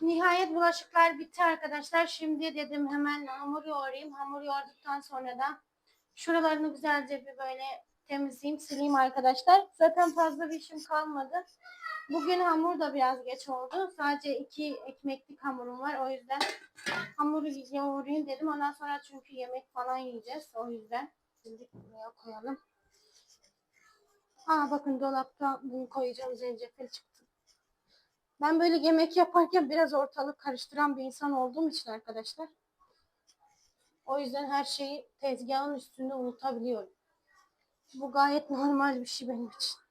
Nihayet bulaşıklar bitti arkadaşlar. Şimdi dedim hemen hamur yoğurayım. Hamur yoğurduktan sonra da şuralarını güzelce bir böyle temizleyeyim, sileyim arkadaşlar. Zaten fazla bir işim kalmadı. Bugün hamur da biraz geç oldu. Sadece iki ekmeklik hamurum var. O yüzden hamuru yoğurayım dedim. Ondan sonra çünkü yemek falan yiyeceğiz. O yüzden şimdi buraya koyalım. Aa bakın dolapta bunu koyacağım zencefil çıktı. Ben böyle yemek yaparken biraz ortalık karıştıran bir insan olduğum için arkadaşlar. O yüzden her şeyi tezgahın üstünde unutabiliyorum. Bu gayet normal bir şey benim için.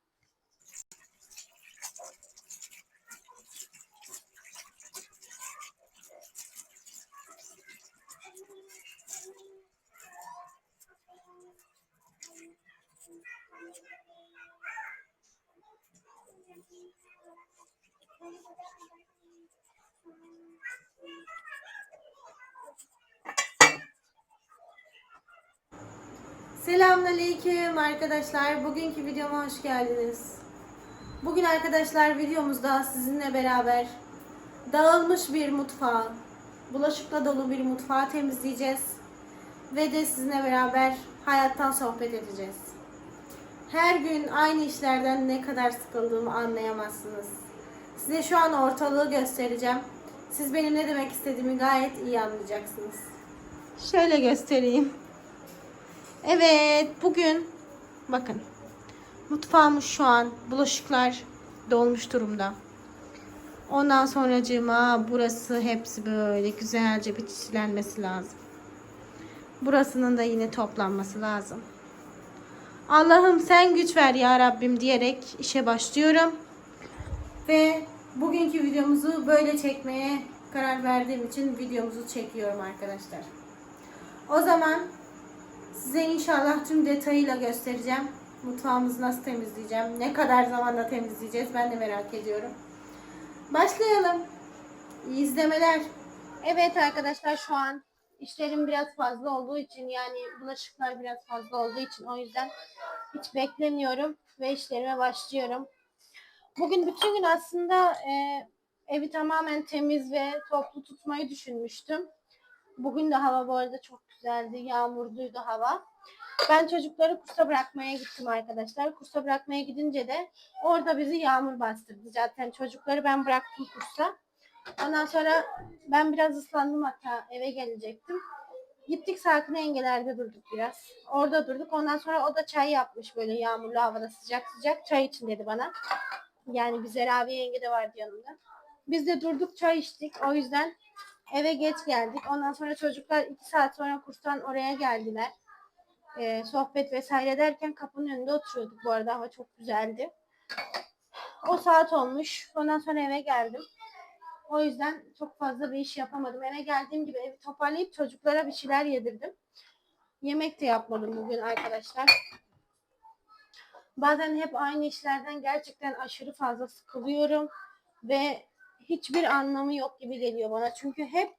Selamünaleyküm arkadaşlar. Bugünkü videoma hoş geldiniz. Bugün arkadaşlar videomuzda sizinle beraber dağılmış bir mutfağı, bulaşıkla dolu bir mutfağı temizleyeceğiz. Ve de sizinle beraber hayattan sohbet edeceğiz. Her gün aynı işlerden ne kadar sıkıldığımı anlayamazsınız. Size şu an ortalığı göstereceğim. Siz benim ne demek istediğimi gayet iyi anlayacaksınız. Şöyle göstereyim. Evet, bugün bakın. Mutfağımız şu an bulaşıklar dolmuş durumda. Ondan sonracığıma burası hepsi böyle güzelce bir lazım. Burasının da yine toplanması lazım. Allah'ım sen güç ver ya Rabbim diyerek işe başlıyorum. Ve bugünkü videomuzu böyle çekmeye karar verdiğim için videomuzu çekiyorum arkadaşlar. O zaman size inşallah tüm detayıyla göstereceğim. Mutfağımızı nasıl temizleyeceğim, ne kadar zamanda temizleyeceğiz ben de merak ediyorum. Başlayalım. İyi izlemeler. Evet arkadaşlar şu an işlerim biraz fazla olduğu için yani bulaşıklar biraz fazla olduğu için o yüzden hiç beklemiyorum ve işlerime başlıyorum. Bugün bütün gün aslında e, evi tamamen temiz ve toplu tutmayı düşünmüştüm. Bugün de hava bu arada çok güzeldi. Yağmurluydu hava. Ben çocukları kursa bırakmaya gittim arkadaşlar. Kursa bırakmaya gidince de orada bizi yağmur bastırdı. Zaten çocukları ben bıraktım kursa. Ondan sonra ben biraz ıslandım hatta eve gelecektim. Gittik Sakin Engeler'de durduk biraz. Orada durduk. Ondan sonra o da çay yapmış böyle yağmurlu havada sıcak sıcak çay için dedi bana. Yani bir Zerabi yenge de vardı yanımda. Biz de durduk çay içtik. O yüzden eve geç geldik. Ondan sonra çocuklar iki saat sonra kurstan oraya geldiler. Ee, sohbet vesaire derken kapının önünde oturuyorduk bu arada. Hava çok güzeldi. O saat olmuş. Ondan sonra eve geldim. O yüzden çok fazla bir iş yapamadım. Eve geldiğim gibi evi toparlayıp çocuklara bir şeyler yedirdim. Yemek de yapmadım bugün arkadaşlar. Bazen hep aynı işlerden gerçekten aşırı fazla sıkılıyorum ve hiçbir anlamı yok gibi geliyor bana. Çünkü hep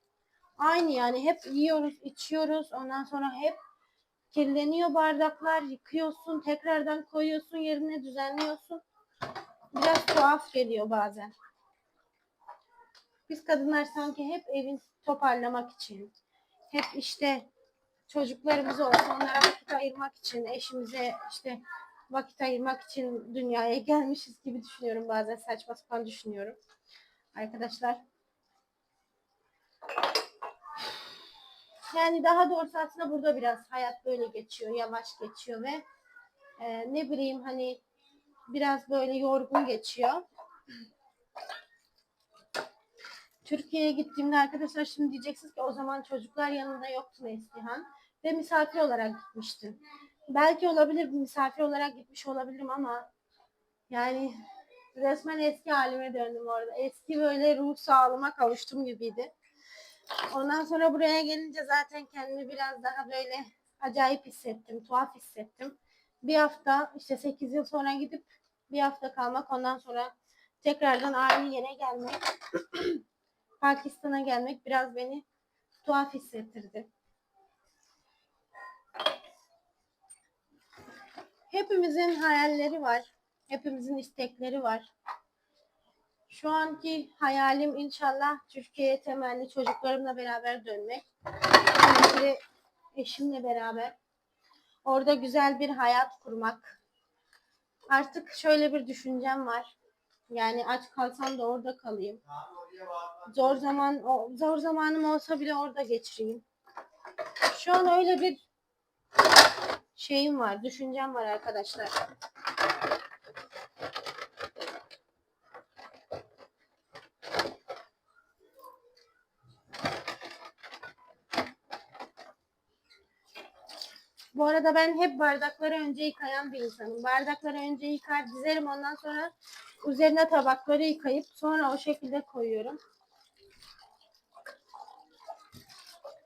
aynı yani hep yiyoruz, içiyoruz. Ondan sonra hep kirleniyor bardaklar, yıkıyorsun, tekrardan koyuyorsun, yerine düzenliyorsun. Biraz tuhaf geliyor bazen. Biz kadınlar sanki hep evin toparlamak için, hep işte çocuklarımız olsun, onlara vakit ayırmak için, eşimize işte vakit ayırmak için dünyaya gelmişiz gibi düşünüyorum bazen saçma sapan düşünüyorum. Arkadaşlar. Yani daha doğrusu aslında burada biraz hayat böyle geçiyor, yavaş geçiyor ve e, ne bileyim hani biraz böyle yorgun geçiyor. Türkiye'ye gittiğimde arkadaşlar şimdi diyeceksiniz ki o zaman çocuklar yanında yoktu Neslihan ve misafir olarak gitmiştim. Belki olabilir misafir olarak gitmiş olabilirim ama yani resmen eski halime döndüm orada. Eski böyle ruh sağlığıma kavuştum gibiydi. Ondan sonra buraya gelince zaten kendimi biraz daha böyle acayip hissettim, tuhaf hissettim. Bir hafta işte 8 yıl sonra gidip bir hafta kalmak ondan sonra tekrardan aynı yere gelmek Pakistan'a gelmek biraz beni tuhaf hissettirdi. Hepimizin hayalleri var. Hepimizin istekleri var. Şu anki hayalim inşallah Türkiye'ye temelli çocuklarımla beraber dönmek. Şimdi eşimle beraber orada güzel bir hayat kurmak. Artık şöyle bir düşüncem var. Yani aç kalsam da orada kalayım. Zor zaman zor zamanım olsa bile orada geçireyim. Şu an öyle bir şeyim var, düşüncem var arkadaşlar. Arada ben hep bardakları önce yıkayan bir insanım. Bardakları önce yıkar dizerim ondan sonra üzerine tabakları yıkayıp sonra o şekilde koyuyorum.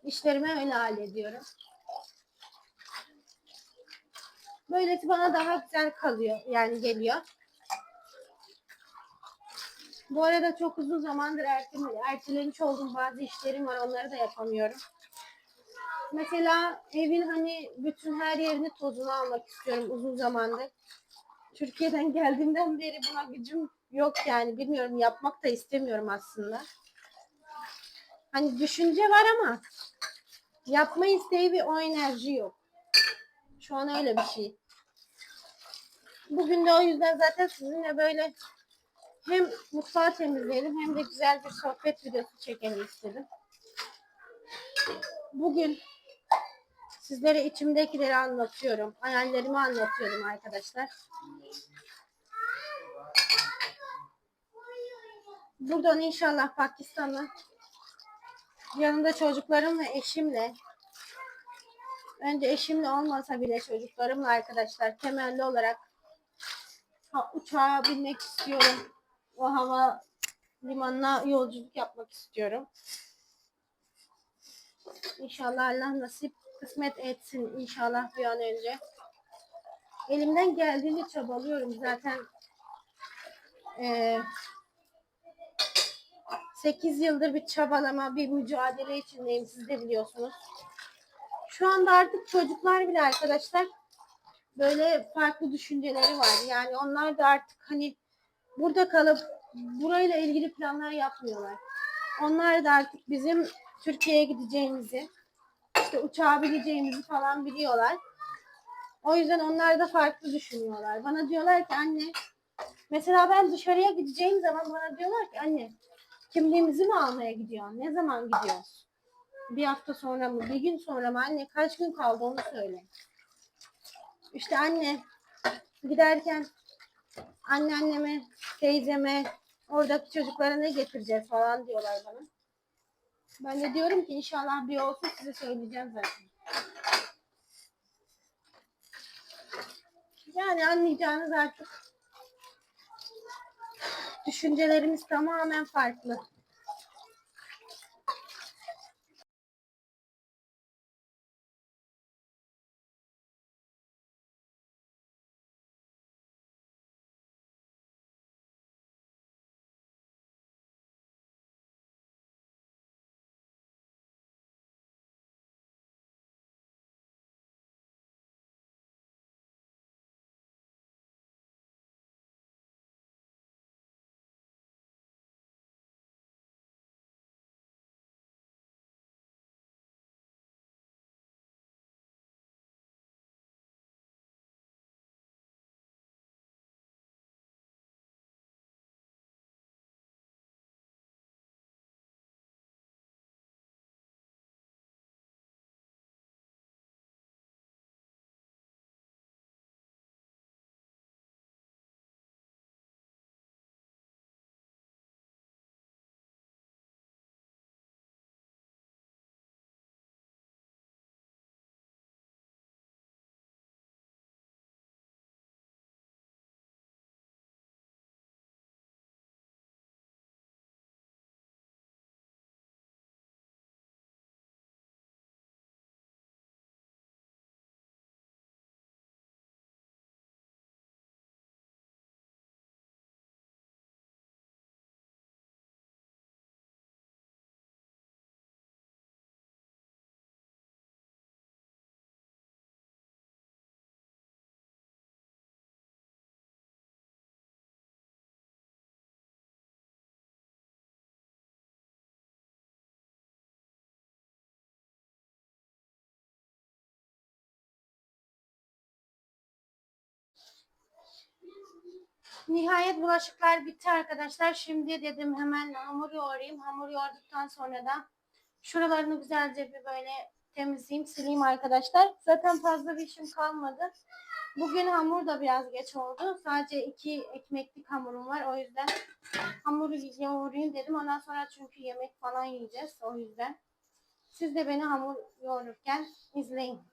İşlerimi öyle hallediyorum. Böylesi bana daha güzel kalıyor yani geliyor. Bu arada çok uzun zamandır ertele- ertelemiş olduğum bazı işlerim var. Onları da yapamıyorum. Mesela evin hani bütün her yerini tozunu almak istiyorum uzun zamandır. Türkiye'den geldiğimden beri buna gücüm yok yani bilmiyorum yapmak da istemiyorum aslında. Hani düşünce var ama yapma isteği ve o enerji yok. Şu an öyle bir şey. Bugün de o yüzden zaten sizinle böyle hem mutfağı temizleyelim hem de güzel bir sohbet videosu çekelim istedim. Bugün sizlere içimdekileri anlatıyorum. Hayallerimi anlatıyorum arkadaşlar. Buradan inşallah Pakistan'a yanında çocuklarım ve eşimle önce eşimle olmasa bile çocuklarımla arkadaşlar temelli olarak ha, uçağa binmek istiyorum. O hava limanına yolculuk yapmak istiyorum. İnşallah Allah nasip kısmet etsin inşallah bir an önce. Elimden geldiğince çabalıyorum zaten. Ee, 8 yıldır bir çabalama, bir mücadele içindeyim siz de biliyorsunuz. Şu anda artık çocuklar bile arkadaşlar böyle farklı düşünceleri var. Yani onlar da artık hani burada kalıp burayla ilgili planlar yapmıyorlar. Onlar da artık bizim Türkiye'ye gideceğimizi, işte uçağa bineceğimizi falan biliyorlar. O yüzden onlar da farklı düşünüyorlar. Bana diyorlar ki anne, mesela ben dışarıya gideceğim zaman bana diyorlar ki anne, kimliğimizi mi almaya gidiyorsun? Ne zaman gidiyoruz? Bir hafta sonra mı? Bir gün sonra mı? Anne kaç gün kaldı onu söyle. İşte anne giderken anneanneme, teyzeme, oradaki çocuklara ne getireceğiz falan diyorlar bana. Ben de diyorum ki inşallah bir olsun size söyleyeceğim zaten. Yani anlayacağınız artık düşüncelerimiz tamamen farklı. Nihayet bulaşıklar bitti arkadaşlar. Şimdi dedim hemen hamur yoğurayım. Hamur yoğurduktan sonra da şuralarını güzelce bir böyle temizleyeyim, sileyim arkadaşlar. Zaten fazla bir işim kalmadı. Bugün hamur da biraz geç oldu. Sadece iki ekmeklik hamurum var. O yüzden hamuru yoğurayım dedim. Ondan sonra çünkü yemek falan yiyeceğiz. O yüzden. Siz de beni hamur yoğururken izleyin.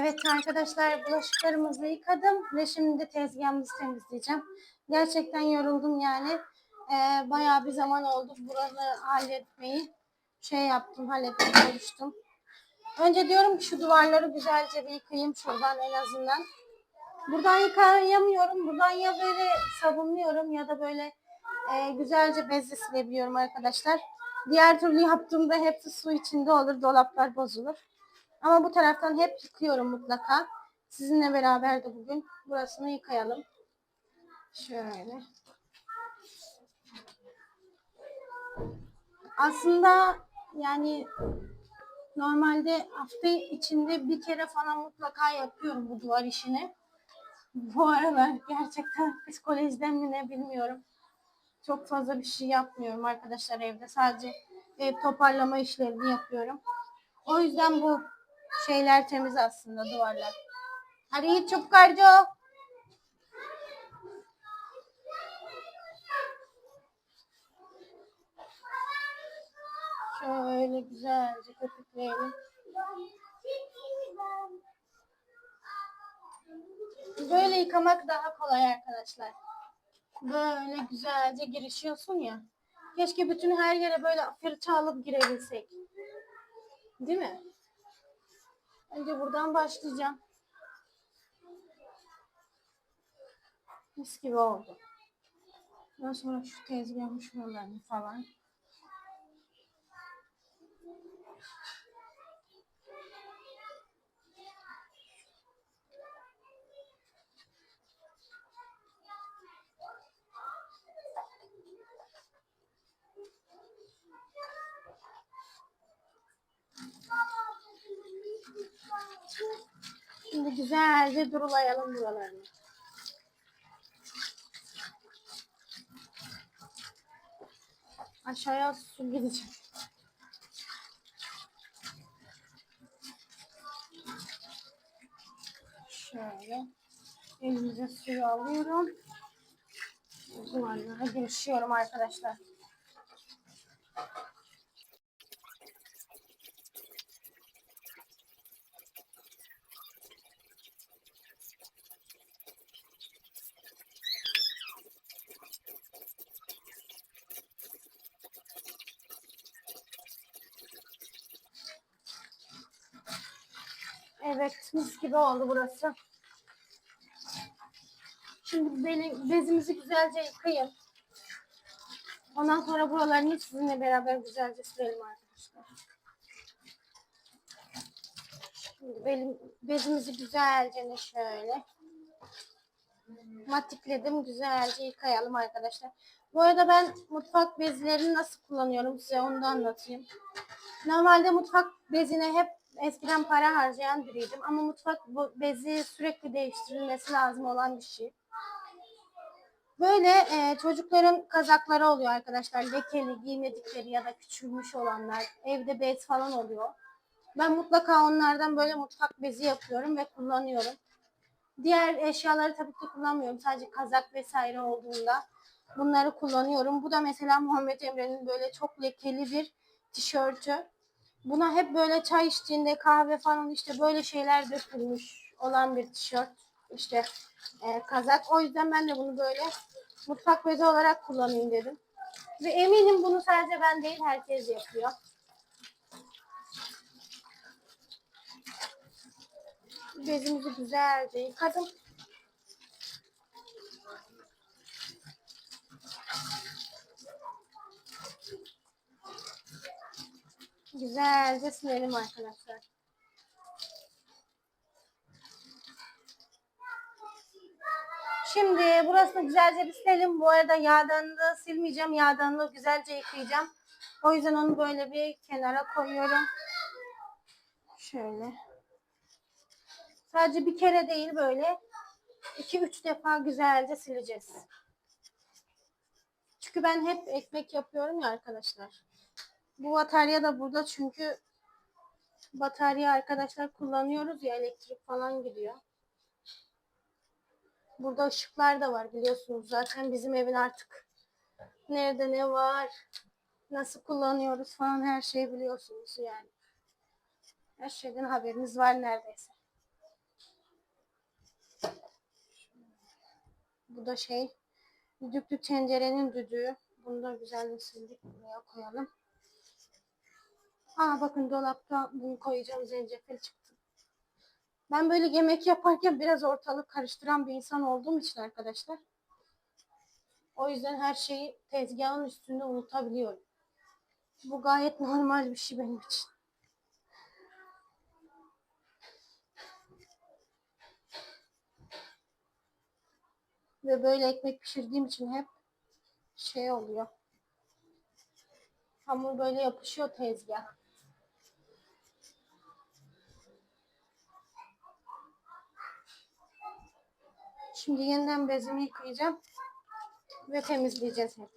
Evet arkadaşlar bulaşıklarımızı yıkadım ve şimdi tezgahımızı temizleyeceğim. Gerçekten yoruldum yani. Ee, bayağı bir zaman oldu buranı halletmeyi. Şey yaptım, halletmeye çalıştım. Önce diyorum ki şu duvarları güzelce bir yıkayayım şuradan en azından. Buradan yıkayamıyorum. Buradan ya böyle sabunluyorum ya da böyle e, güzelce bezle silebiliyorum arkadaşlar. Diğer türlü yaptığımda hepsi su içinde olur. Dolaplar bozulur. Ama bu taraftan hep yıkıyorum mutlaka. Sizinle beraber de bugün burasını yıkayalım. Şöyle. Aslında yani normalde hafta içinde bir kere falan mutlaka yapıyorum bu duvar işini. Bu aralar gerçekten psikolojiden mi ne bilmiyorum. Çok fazla bir şey yapmıyorum arkadaşlar evde. Sadece ev toparlama işlerini yapıyorum. O yüzden bu şeyler temiz aslında duvarlar. Hadi çabuk Arco. Şöyle güzelce köpükleyelim. Böyle yıkamak daha kolay arkadaşlar. Böyle güzelce girişiyorsun ya. Keşke bütün her yere böyle fırça alıp girebilsek. Değil mi? Önce buradan başlayacağım. Mis gibi oldu. Ondan sonra şu tezgahın şuralarını falan. Şimdi güzelce durulayalım buralarını. Aşağıya su gidecek. Şöyle elimize suyu alıyorum. Duvarlara girişiyorum arkadaşlar. Evet, mis gibi oldu burası. Şimdi beni, bezimizi güzelce yıkayın. Ondan sonra buralarını sizinle beraber güzelce silelim arkadaşlar. Şimdi benim, bezimizi güzelce şöyle matikledim. Güzelce yıkayalım arkadaşlar. Bu arada ben mutfak bezlerini nasıl kullanıyorum size onu da anlatayım. Normalde mutfak bezine hep eskiden para harcayan biriydim. Ama mutfak bezi sürekli değiştirilmesi lazım olan bir şey. Böyle e, çocukların kazakları oluyor arkadaşlar. Lekeli, giymedikleri ya da küçülmüş olanlar. Evde bez falan oluyor. Ben mutlaka onlardan böyle mutfak bezi yapıyorum ve kullanıyorum. Diğer eşyaları tabii ki kullanmıyorum. Sadece kazak vesaire olduğunda bunları kullanıyorum. Bu da mesela Muhammed Emre'nin böyle çok lekeli bir tişörtü. Buna hep böyle çay içtiğinde kahve falan işte böyle şeyler dökülmüş olan bir tişört. İşte e, kazak. O yüzden ben de bunu böyle mutfak bezi olarak kullanayım dedim. Ve eminim bunu sadece ben değil herkes yapıyor. Bezimizi güzelce yıkadım. Güzelce silelim arkadaşlar. Şimdi burasını güzelce bir silelim. Bu arada yağdanlığı silmeyeceğim. Yağdanlığı güzelce yıkayacağım. O yüzden onu böyle bir kenara koyuyorum. Şöyle. Sadece bir kere değil böyle 2-3 defa güzelce sileceğiz. Çünkü ben hep ekmek yapıyorum ya arkadaşlar. Bu batarya da burada çünkü batarya arkadaşlar kullanıyoruz ya elektrik falan gidiyor. Burada ışıklar da var biliyorsunuz. Zaten bizim evin artık nerede ne var, nasıl kullanıyoruz falan her şeyi biliyorsunuz yani. Her şeyden haberiniz var neredeyse. Bu da şey düdüklü tencerenin düdüğü. Bunu da güzel sildik. Buraya koyalım. Aa bakın dolapta bunu koyacağım zencefil çıktı. Ben böyle yemek yaparken biraz ortalık karıştıran bir insan olduğum için arkadaşlar. O yüzden her şeyi tezgahın üstünde unutabiliyorum. Bu gayet normal bir şey benim için. Ve böyle ekmek pişirdiğim için hep şey oluyor. Hamur böyle yapışıyor tezgah. Şimdi yeniden bezimi yıkayacağım. Ve temizleyeceğiz hep.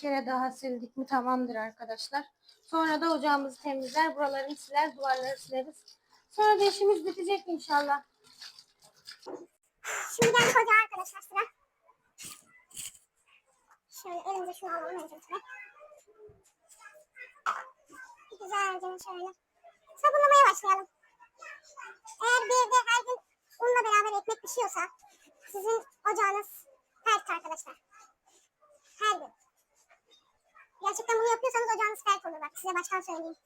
Kere daha sildik mi tamamdır arkadaşlar. Sonra da ocağımızı temizler, buralarını siler, duvarları sileriz. Sonra da işimiz bitecek inşallah. Şimdi geldik ocağa arkadaşlar sıra. Şöyle elimize şunu alalım öncelikle. Güzelce şöyle. Sabunlamaya başlayalım. Eğer bir evde her gün unla beraber ekmek pişiyorsa sizin ocağınız pert arkadaşlar. Her gün. Gerçekten bunu yapıyorsanız ocağınız pert olur size baştan söyleyeyim.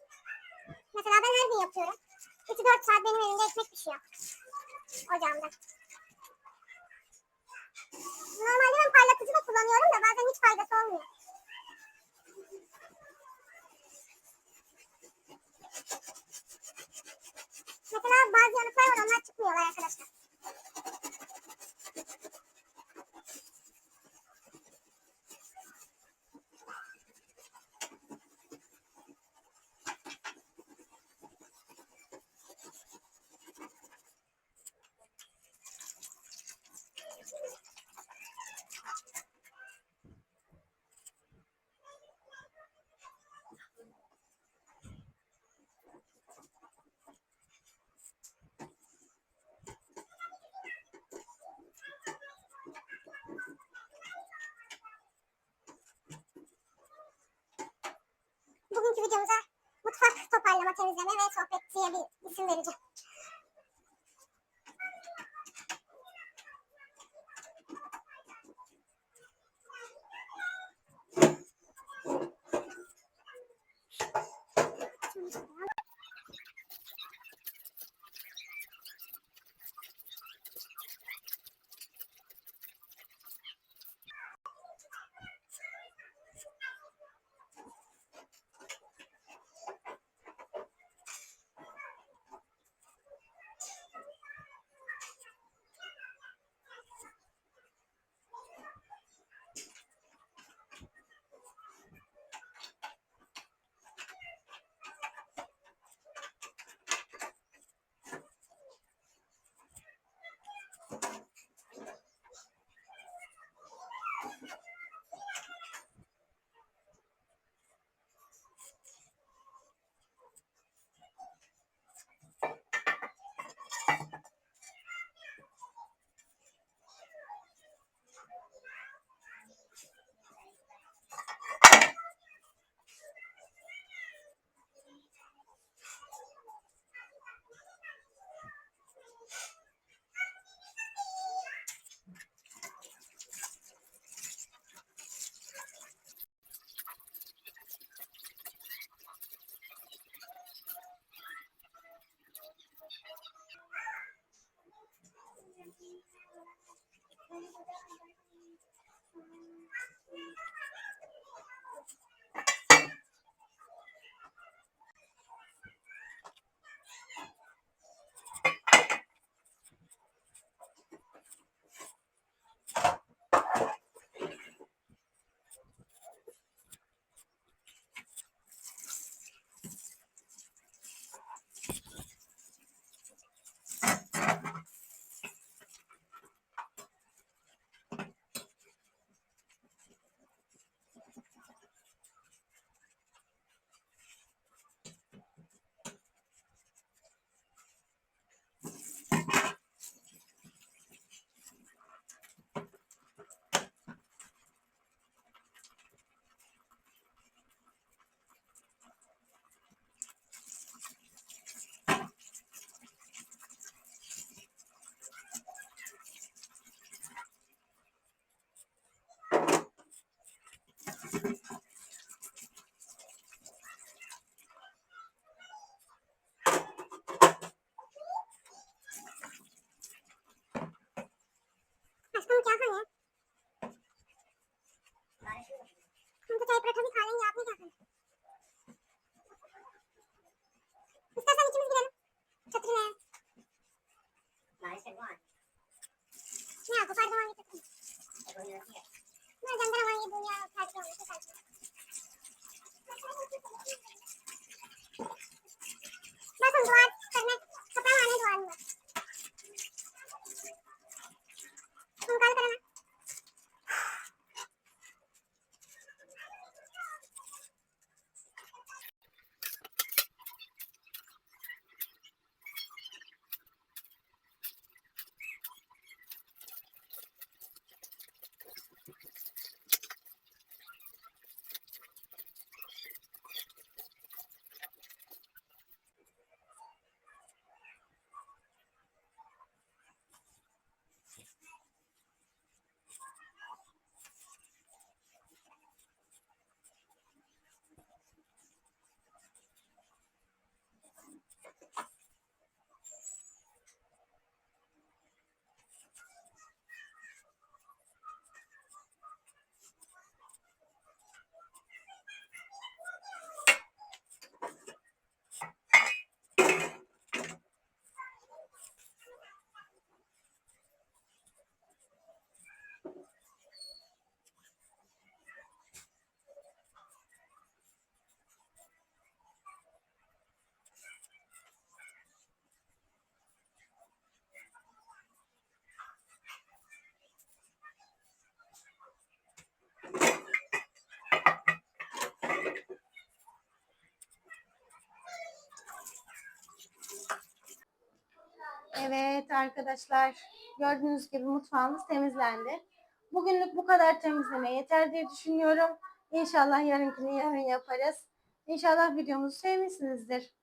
Mesela ben her gün yapıyorum. 2-4 saat benim evimde ekmek pişiyor. Ocağımda. Normalde ben parlatıcı da kullanıyorum da bazen hiç faydası olmuyor. Mesela bazı yanıklar var onlar çıkmıyorlar arkadaşlar. videomuza mutfak toparlama, temizleme ve sohbet diye bir isim vereceğim. ஆமாங்க Evet arkadaşlar gördüğünüz gibi mutfağımız temizlendi. Bugünlük bu kadar temizleme yeter diye düşünüyorum. İnşallah yarınkini yarın yaparız. İnşallah videomuzu sevmişsinizdir.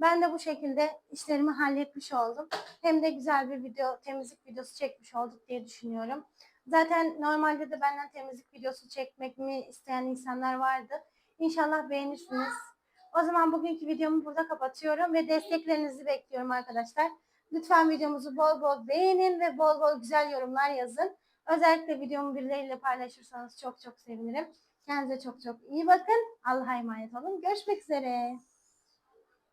Ben de bu şekilde işlerimi halletmiş oldum. Hem de güzel bir video, temizlik videosu çekmiş olduk diye düşünüyorum. Zaten normalde de benden temizlik videosu çekmemi isteyen insanlar vardı. İnşallah beğenirsiniz. O zaman bugünkü videomu burada kapatıyorum ve desteklerinizi bekliyorum arkadaşlar. Lütfen videomuzu bol bol beğenin ve bol bol güzel yorumlar yazın. Özellikle videomu birileriyle paylaşırsanız çok çok sevinirim. Kendinize çok çok iyi bakın. Allah'a emanet olun. Görüşmek üzere.